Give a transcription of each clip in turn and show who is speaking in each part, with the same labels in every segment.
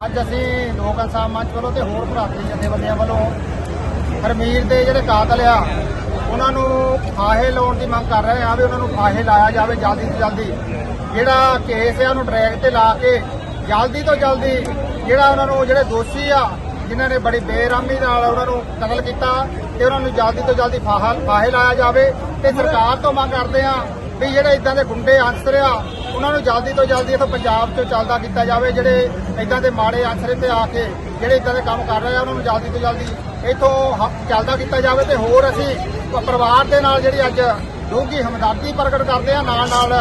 Speaker 1: ਅੱਜ ਅਸੀਂ ਲੋਕ ਇਨਸਾਫ ਮੰਚ ਵੱਲੋਂ ਤੇ ਹੋਰ ਭਰਾਤਰੀ ਜਥੇਬੰਦੀਆਂ ਵੱਲੋਂ ਹਰਮੀਰ ਦੇ ਜਿਹੜੇ ਕਾਤਲ ਆ, ਉਹਨਾਂ ਨੂੰ ਫਾਹੇ ਲਾਉਣ ਦੀ ਮੰਗ ਕਰ ਰਹੇ ਆ ਵੀ ਉਹਨਾਂ ਨੂੰ ਫਾਹੇ ਲਾਇਆ ਜਾਵੇ ਜਲਦੀ ਤੋਂ ਜਲਦੀ। ਜਿਹੜਾ ਕੇਸ ਆ ਉਹਨੂੰ ਟਰੈਕ ਤੇ ਲਾ ਕੇ ਜਲਦੀ ਤੋਂ ਜਲਦੀ ਜਿਹੜਾ ਉਹਨਾਂ ਨੂੰ ਜਿਹੜੇ ਦੋਸ਼ੀ ਆ, ਜਿਨ੍ਹਾਂ ਨੇ ਬੜੀ ਬੇਰਾਮੀ ਨਾਲ ਉਹਨਾਂ ਨੂੰ ਕਤਲ ਕੀਤਾ ਤੇ ਉਹਨਾਂ ਨੂੰ ਜਲਦੀ ਤੋਂ ਜਲਦੀ ਫਾਹਾ ਫਾਹੇ ਲਾਇਆ ਜਾਵੇ ਤੇ ਸਰਕਾਰ ਤੋਂ ਮੰਗ ਕਰਦੇ ਆ ਵੀ ਜਿਹੜੇ ਇਦਾਂ ਦੇ ਗੁੰਡੇ ਅਨਸਰ ਆ ਉਹਨਾਂ ਨੂੰ ਜਲਦੀ ਤੋਂ ਜਲਦੀ ਇੱਥੋਂ ਪੰਜਾਬ ਤੋਂ ਚੱਲਦਾ ਕੀਤਾ ਜਾਵੇ, ਜਿਹੜੇ ਇਦਾਂ ਦੇ ਮਾੜੇ ਅਨਸਰ ਤੇ ਆ ਕੇ ਜਿਹੜੇ ਇਦਾਂ ਦੇ ਕੰਮ ਕਰ ਰਹੇ ਆ, ਉਹਨਾਂ ਨੂੰ ਜਲਦੀ ਤੋਂ ਜਲਦੀ ਇੱਥੋਂ ਚੱਲਦਾ ਕੀਤਾ ਜਾਵੇ ਤੇ ਹੋਰ ਅਸੀਂ ਪਰਿਵਾਰ ਦੇ ਨਾਲ ਜਿਹੜੀ ਅੱਜ ਡੂੰਘੀ ਹਮਦਰਦੀ ਪ੍ਰਗਟ ਕਰਦੇ ਆ ਨਾਲ ਨਾਲ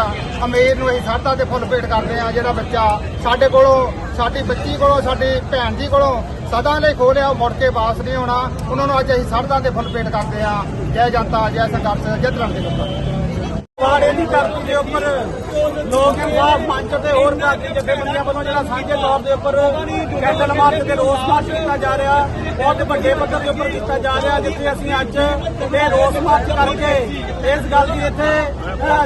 Speaker 1: ਅਮੀਰ ਨੂੰ ਅਸੀਂ ਸਾਡਾ ਤੇ ਫੁੱਲ ਭੇਟ ਕਰਦੇ ਆ, ਜਿਹੜਾ ਬੱਚਾ ਸਾਡੇ ਕੋਲੋਂ, ਸਾਡੀ ਬੱਚੀ ਕੋਲੋਂ, ਸਾਡੀ ਭੈਣ ਜੀ ਕੋਲੋਂ ਸਦਾ ਲਈ ਖੋਲਿਆ ਮੁੜ ਕੇ ਵਾਪਸ ਨਹੀਂ ਆਉਣਾ। ਉਹਨਾਂ ਨੂੰ ਅੱਜ ਅਸੀਂ ਸਰਦਾ ਤੇ ਫੁੱਲ ਭੇਟ ਕਰਦੇ ਆ। ਜੈ ਜਨਤਾ, ਜੈ ਸੰਘਰਸ਼ ਜੈ ਤਲੰਦੇ ਲੋਕਾਂ
Speaker 2: ਵਾੜੇ ਦੀ ਧਰਤੀ ਦੇ ਉੱਪਰ। ਲੋਕ ਇਨਸਾਫ ਮੰਚ ਤੇ ਹੋਰ ਭਾਰਤੀ ਜਥੇਬੰਦੀਆਂ ਵੱਲੋਂ ਜਿਹੜਾ ਸਾਂਝੇ ਤੌਰ ਦੇ ਉੱਪਰ ਕੈਂਡਲ ਮਾਰਚ ਤੇ ਰੋਸ ਮਾਰਚ ਕੀਤਾ ਜਾ ਰਿਹਾ ਬਹੁਤ ਵੱਡੇ ਪੱਧਰ ਦੇ ਉੱਪਰ ਕੀਤਾ ਜਾ ਰਿਹਾ ਜਿੱਥੇ ਅਸੀਂ ਅੱਜ ਇਹ ਰੋਸ ਮਾਰਚ ਕਰਕੇ ਇਸ ਗੱਲ ਦੀ ਇੱਥੇ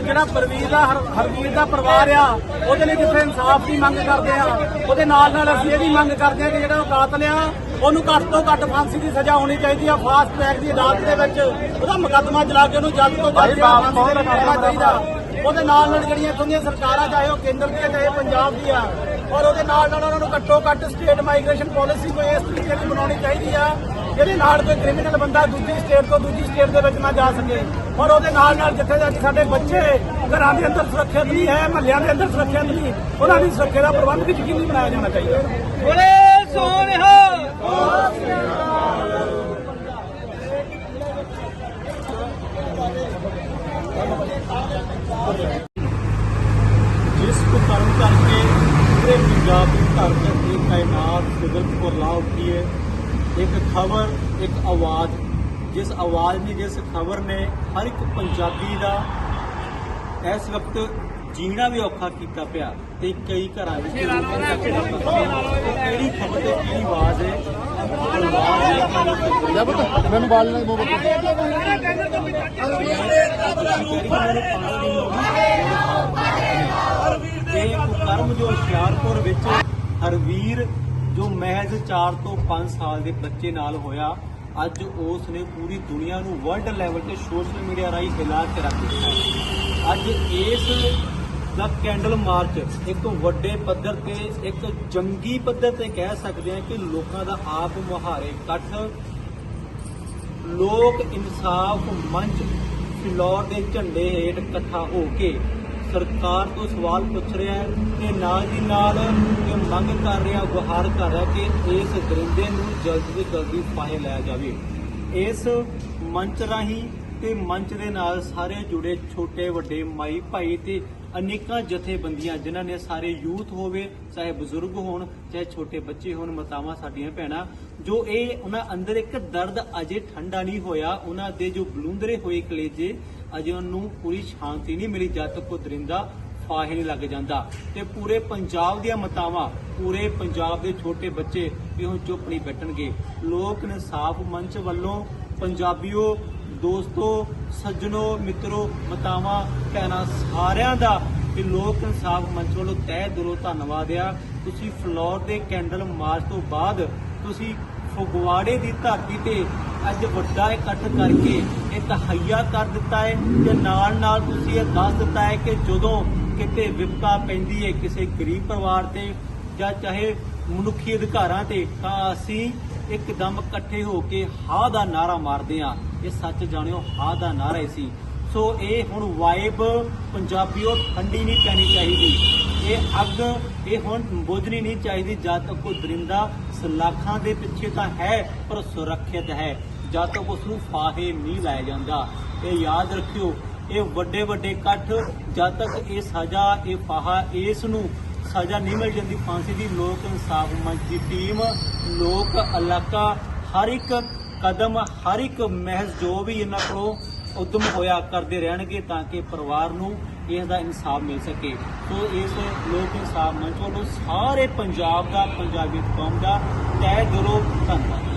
Speaker 2: ਜਿਹੜਾ ਪਰਵੀਰ ਦਾ ਹਰ- ਹਰਵੀਰ ਦਾ ਪਰਿਵਾਰ ਆ ਉਹਦੇ ਲਈ ਜਿੱਥੇ ਇਨਸਾਫ ਦੀ ਮੰਗ ਕਰਦੇ ਆ ਉਹਦੇ ਨਾਲ ਨਾਲ ਅਸੀਂ ਇਹ ਵੀ ਮੰਗ ਕਰਦੇ ਆ ਕਿ ਜਿਹੜਾ ਉਹ ਕਾਤਲ ਆ ਉਹਨੂੰ ਘੱਟ ਤੋਂ ਘੱਟ ਫਾਂਸੀ ਦੀ ਸਜ਼ਾ ਹੋਣੀ ਚਾਹੀਦੀ ਆ ਫਾਸਟ ਟਰੈਕ ਦੀ ਅਦਾਲਤ ਦੇ ਵਿੱਚ ਉਹਦਾ ਮੁਕੱਦਮਾ ਚਲਾ ਕੇ ਉਹਨੂੰ ਜਲਦ ਤੋਂ ਜਲਦ ਫਾਂਸੀ ਤੇ ਚਾਹੀਦਾ। ਉਹਦੇ ਨਾਲ ਨਾਲ ਜਿਹੜੀਆਂ ਇੱਥੋਂ ਦੀਆਂ ਸਰਕਾਰਾਂ, ਚਾਹੇ ਉਹ ਕੇਂਦਰ ਦੀਆਂ, ਚਾਹੇ ਪੰਜਾਬ ਦੀਆਂ, ਔਰ ਉਹਦੇ ਨਾਲ ਨਾਲ ਉਹਨਾਂ ਨੂੰ ਘੱਟੋ ਘੱਟ ਸਟੇਟ ਮਾਈਗ੍ਰੇਸ਼ਨ ਪਾਲਿਸੀ ਕੋਈ ਇਸ ਤਰੀਕੇ ਦੀ ਬਣਾਉਣੀ ਚਾਹੀਦੀ ਆ, ਜਿਹਦੇ ਨਾਲ ਕੋਈ ਕ੍ਰਿਮੀਨਲ ਬੰਦਾ ਦੂਜੀ ਸਟੇਟ ਤੋਂ ਦੂਜੀ ਸਟੇਟ ਦੇ ਵਿੱਚ ਨਾ ਜਾ ਸਕੇ। ਔਰ ਉਹਦੇ ਨਾਲ ਨਾਲ ਜਿੱਥੇ ਜਾ ਕੇ ਸਾਡੇ ਬੱਚੇ ਘਰਾਂ ਦੇ ਅੰਦਰ ਸੁਰੱਖਿਅਤ ਨਹੀਂ ਹੈ, ਮਹੱਲਿਆਂ ਦੇ ਅੰਦਰ ਸੁਰੱਖਿਅਤ ਨਹੀਂ, ਉਹਨਾਂ ਦੀ ਸੁਰੱਖਿਆ ਦਾ ਪ੍ਰਬੰਧ ਵੀ ਯਕੀਨੀ ਬਣਾਇਆ ਜਾਣਾ ਚਾਹੀਦਾ।
Speaker 3: ਬੋਲੇ ਸੋਨਿਹਾ
Speaker 2: ਜਿਸ ਕਰਕੇ ਪੂਰੇ ਪੰਜਾਬ ਦੀ ਧਰਤ ਤੇ ਕਾਇਨਾਤ ਸਿਗਲ ਪਰ ਲਾ ਉੱਠੀ ਹੈ। ਇੱਕ ਖਬਰ ਇੱਕ ਆਵਾਜ਼। ਜਿਸ ਆਵਾਜ਼ ਨੇ ਜਿਸ ਖਬਰ ਨੇ ਹਰ ਇੱਕ ਪੰਜਾਬੀ ਦਾ ਇਸ ਵਕਤ ਜੀਣਾ ਵੀ ਔਖਾ ਕੀਤਾ ਪਿਆ ਤੇ ਕਈ ਘਰਾਂ ਵਿੱਚ ਦਾ ਕਿਹੜਾ ਨਹੀਂ ਖਬਰ ਤੇ ਕੀ ਆਵਾਜ਼ ਹੈ? ਆਵਾਜ਼
Speaker 1: ਮੈਨੂੰ ਬਾਲ ਨਾਲ
Speaker 2: ਇਹ ਕੁਕਰਮ ਜੋ ਹੁਸ਼ਿਆਰਪੁਰ ਵਿੱਚ ਹਰਵੀਰ, ਜੋ ਮਹਿਜ਼ 4 ਤੋਂ 5 ਸਾਲ ਦੇ ਬੱਚੇ ਨਾਲ ਹੋਇਆ, ਅੱਜ ਉਸ ਨੇ ਪੂਰੀ ਦੁਨੀਆ ਨੂੰ ਵਰਲਡ ਲੈਵਲ ਤੇ ਸੋਸ਼ਲ ਮੀਡੀਆ ਰਾਹੀਂ ਹਿਲਾ ਕੇ ਰੱਖ ਦਿੱਤਾ ਅੱਜ ਇਸ ਦਾ ਕੈਂਡਲ ਮਾਰਚ ਇੱਕ ਵੱਡੇ ਪੱਧਰ ਤੇ, ਇੱਕ ਜੰਗੀ ਪੱਧਰ ਤੇ ਕਹਿ ਸਕਦੇ ਹਾਂ ਕਿ ਲੋਕਾਂ ਦਾ ਆਪ ਮੁਹਾਰੇ ਇਕੱਠ। ਲੋਕ ਇਨਸਾਫ ਮੰਚ ਫਿਲੌਰ ਦੇ ਝੰਡੇ ਹੇਠ ਇਕੱਠਾ ਹੋ ਕੇ ਸਰਕਾਰ ਤੋਂ ਸਵਾਲ ਪੁੱਛ ਰਿਹਾ ਹੈ ਤੇ ਨਾਲ ਦੀ ਨਾਲ ਇਹ ਮੰਗ ਕਰ ਰਿਹਾ, ਗੁਹਾਰ ਕਰ ਰਿਹਾ ਕਿ ਇਸ ਦਰਿੰਦੇ ਨੂੰ ਜਲਦੀ ਤੋਂ ਜਲਦੀ ਫਾਹੇ ਲਾਇਆ ਜਾਵੇ। ਇਸ ਮੰਚ ਰਾਹੀਂ ਤੇ ਮੰਚ ਦੇ ਨਾਲ ਸਾਰੇ ਜੁੜੇ ਛੋਟੇ, ਵੱਡੇ ਮਾਈ ਭਾਈ ਤੇ ਅਨੇਕਾਂ ਜਥੇਬੰਦੀਆਂ, ਜਿਨ੍ਹਾਂ ਨੇ ਸਾਰੇ ਯੂਥ ਹੋਵੇ, ਚਾਹੇ ਬਜ਼ੁਰਗ ਹੋਣ, ਚਾਹੇ ਛੋਟੇ ਬੱਚੇ ਹੋਣ, ਮਾਤਾਵਾਂ ਸਾਡੀਆਂ ਭੈਣਾਂ, ਜੋ ਇਹ ਉਹਨਾਂ ਅੰਦਰ ਇੱਕ ਦਰਦ ਅਜੇ ਠੰਡਾ ਨਹੀਂ ਹੋਇਆ, ਉਹਨਾਂ ਦੇ ਜੋ ਬਲੂੰਦਰੇ ਹੋਏ ਕਲੇਜੇ ਅਜੇ ਉਹਨੂੰ ਪੂਰੀ ਸ਼ਾਂਤੀ ਨਹੀਂ ਮਿਲੀ, ਜਦ ਤੱਕ ਉਹ ਦਰਿੰਦਾ ਫਾਹੇ ਨਹੀਂ ਲੱਗ ਜਾਂਦਾ। ਤੇ ਪੂਰੇ ਪੰਜਾਬ ਦੀਆਂ ਮਤਾਵਾਂ, ਪੂਰੇ ਪੰਜਾਬ ਦੇ ਛੋਟੇ ਬੱਚੇ ਵੀ ਹੁਣ ਚੁੱਪ ਨਹੀਂ ਬੈਠਣਗੇ। ਲੋਕ ਇਨਸਾਫ ਮੰਚ ਵੱਲੋਂ ਪੰਜਾਬੀਓ, ਦੋਸਤੋ, ਸੱਜਣੋ, ਮਿੱਤਰੋ, ਮਤਾਵਾਂ, ਭੈਣਾਂ ਸਾਰਿਆਂ ਦਾ ਇਹ ਲੋਕ ਇਨਸਾਫ ਮੰਚ ਵੱਲੋਂ ਤਹਿ ਦਿਲੋਂ ਧੰਨਵਾਦ ਆ। ਤੁਸੀਂ ਫਲੋਰ ਦੇ ਕੈਂਡਲ ਮਾਰਚ ਤੋਂ ਬਾਅਦ ਤੁਸੀਂ ਫਗਵਾੜੇ ਦੀ ਧਰਤੀ ਤੇ ਅੱਜ ਵੱਡਾ ਇਕੱਠ ਕਰਕੇ ਇਹ ਤਹਈਆ ਕਰ ਦਿੱਤਾ ਹੈ ਤੇ ਨਾਲ ਨਾਲ ਤੁਸੀਂ ਇਹ ਦੱਸ ਦਿੱਤਾ ਹੈ ਕਿ ਜਦੋਂ ਕਿਤੇ ਵਿਪਤਾ ਪੈਂਦੀ ਹੈ ਕਿਸੇ ਗਰੀਬ ਪਰਿਵਾਰ ਤੇ ਜਾਂ ਚਾਹੇ ਮਨੁੱਖੀ ਅਧਿਕਾਰਾਂ ਤੇ, ਤਾਂ ਅਸੀਂ ਇੱਕਦਮ ਇਕੱਠੇ ਹੋ ਕੇ ਹਾ ਦਾ ਨਾਰਾ ਮਾਰਦੇ ਹਾਂ। ਇਹ ਸੱਚ ਜਾਣਿਓ ਹਾ ਦਾ ਨਾਰਾ ਹੀ ਸੀ। ਸੋ ਇਹ ਹੁਣ ਵਾਈਬ ਪੰਜਾਬੀਓ, ਠੰਡੀ ਨਹੀਂ ਪੈਣੀ ਚਾਹੀਦੀ। ਇਹ ਅੱਗ, ਇਹ ਹੁਣ ਬੋਝਣੀ ਨਹੀਂ ਚਾਹੀਦੀ, ਜਦ ਤੱਕ ਉਹ ਦਰਿੰਦਾ ਸਲਾਖਾਂ ਦੇ ਪਿੱਛੇ ਤਾਂ ਹੈ, ਪਰ ਸੁਰੱਖਿਅਤ ਹੈ। ਜਦ ਤੱਕ ਉਸ ਨੂੰ ਫਾਹੇ ਨਹੀਂ ਲਾਇਆ ਜਾਂਦਾ। ਇਹ ਯਾਦ ਰੱਖਿਓ, ਇਹ ਵੱਡੇ ਵੱਡੇ ਇਕੱਠ, ਜਦ ਤੱਕ ਇਹ ਸਜ਼ਾ, ਇਹ ਫਾਹਾ, ਇਸ ਨੂੰ ਸਜ਼ਾ ਨਹੀਂ ਮਿਲ ਜਾਂਦੀ, ਫਾਂਸੀ ਦੀ ਲੋਕ ਇਨਸਾਫ ਮੰਚ ਦੀ ਟੀਮ, ਲੋਕ ਇਲਾਕਾ, ਹਰ ਇੱਕ ਕਦਮ, ਹਰ ਇੱਕ ਮਹਿਜ਼ ਜੋ ਵੀ ਇਹਨਾਂ ਕੋਲੋਂ ਉਦਮ ਹੋਇਆ ਕਰਦੇ ਰਹਿਣਗੇ ਤਾਂ ਕਿ ਪਰਿਵਾਰ ਨੂੰ ਇਸ ਦਾ ਇਨਸਾਫ ਮਿਲ ਸਕੇ। ਸੋ ਇਸ ਲੋਕ ਇਨਸਾਫ ਮੰਚ ਵੱਲੋਂ ਸਾਰੇ ਪੰਜਾਬ ਦਾ, ਪੰਜਾਬੀ ਕੌਮ ਦਾ ਤਹਿ ਦਿਲੋਂ ਧੰਨਵਾਦ।